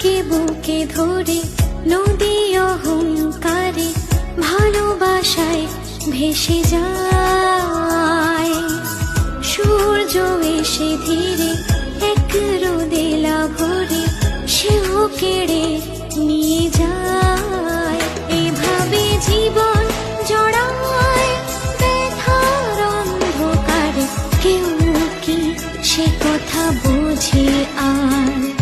তাকে বুকে ধরে, নদী অহংকারে ভালোবাসায় ভেসে যায়। সূর্য এসে ধীরে এক রোদেলা ভরে সেও কেড়ে নিয়ে যায়। এভাবে জীবন জড়ায় ব্যথার অন্ধকারে কেউ কি সে কথা বোঝে আর?